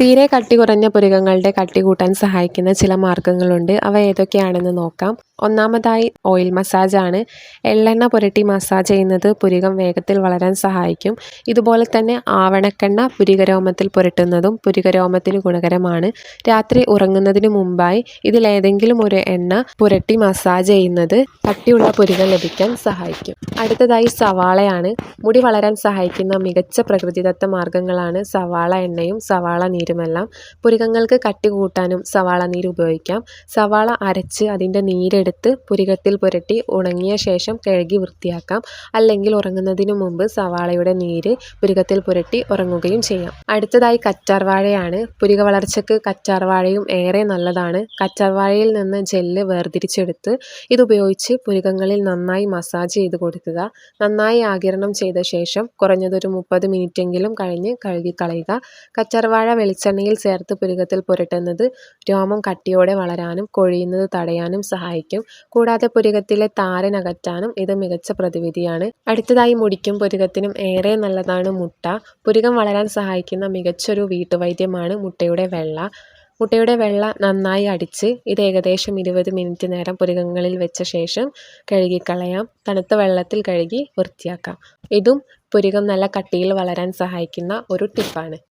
തീരെ കട്ടി കുറഞ്ഞ പുരികങ്ങളുടെ കട്ടി കൂട്ടാൻ സഹായിക്കുന്ന ചില മാർഗങ്ങളുണ്ട് അവ ഏതൊക്കെയാണെന്ന് നോക്കാം. ഒന്നാമതായി ഓയിൽ മസാജാണ് എള്ളെണ്ണ പുരട്ടി മസാജ് ചെയ്യുന്നത് പുരികം വേഗത്തിൽ വളരാൻ സഹായിക്കും. ഇതുപോലെ തന്നെ ആവണക്കെണ്ണ പുരികരോമത്തിൽ പുരട്ടുന്നതും പുരികരോമത്തിന് ഗുണകരമാണ്. രാത്രി ഉറങ്ങുന്നതിന് മുമ്പായി ഇതിലേതെങ്കിലും ഒരു എണ്ണ പുരട്ടി മസാജ് ചെയ്യുന്നത് കട്ടിയുള്ള പുരികം ലഭിക്കാൻ സഹായിക്കും. അടുത്തതായി സവാളയാണ്. മുടി വളരാൻ സഹായിക്കുന്ന മികച്ച പ്രകൃതിദത്ത മാർഗങ്ങളാണ് സവാള എണ്ണയും സവാള നീരുമെല്ലാം. പുരികങ്ങൾക്ക് കട്ടി കൂട്ടാനും സവാള നീര് ഉപയോഗിക്കാം. സവാള അരച്ച് അതിന്റെ നീരെടുത്ത് പുരികത്തിൽ പുരട്ടി ഉണങ്ങിയ ശേഷം കഴുകി വൃത്തിയാക്കാം. അല്ലെങ്കിൽ ഉറങ്ങുന്നതിന് മുമ്പ് സവാളയുടെ നീര് പുരികത്തിൽ പുരട്ടി ഉറങ്ങുകയും ചെയ്യാം. അടുത്തതായി കറ്റാർവാഴയാണ് പുരിക വളർച്ചയ്ക്ക് കറ്റാർവാഴയും ഏറെ നല്ലതാണ്. കറ്റാർവാഴയിൽ നിന്ന് ജെല്ല് വേർതിരിച്ചെടുത്ത് ഇതുപയോഗിച്ച് പുരികങ്ങളിൽ നന്നായി മസാജ് ചെയ്ത് കൊടുക്കുക. നന്നായി ആകിരണം ചെയ്ത ശേഷം കുറഞ്ഞതൊരു മുപ്പത് മിനിറ്റെങ്കിലും കഴിഞ്ഞ് കഴുകിക്കളയുക കറ്റാർവാഴ വെളിച്ചെണ്ണയിൽ ചേർത്ത് പുരികത്തിൽ പുരട്ടുന്നത് രോമം കട്ടിയോടെ വളരാനും കൊഴിയുന്നത് തടയാനും സഹായിക്കും. കൂടാതെ പുരികത്തിലെ താരൻ അകറ്റാനും ഇത് മികച്ച പ്രതിവിധിയാണ്. അടുത്തതായി മുടിക്കും പുരികത്തിനും ഏറെ നല്ലതാണ് മുട്ട. പുരികം വളരാൻ സഹായിക്കുന്ന മികച്ചൊരു വീട്ടുവൈദ്യമാണ് മുട്ടയുടെ വെള്ള. മുട്ടയുടെ വെള്ള നന്നായി അടിച്ച് ഇത് ഏകദേശം ഇരുപത് മിനിറ്റ് നേരം പുരികങ്ങളിൽ വെച്ച ശേഷം കഴുകിക്കളയാം. തണുത്ത വെള്ളത്തിൽ കഴുകി വൃത്തിയാക്കാം. ഇതും പുരികം നല്ല കട്ടിയിൽ വളരാൻ സഹായിക്കുന്ന ഒരു ടിപ്പാണ്.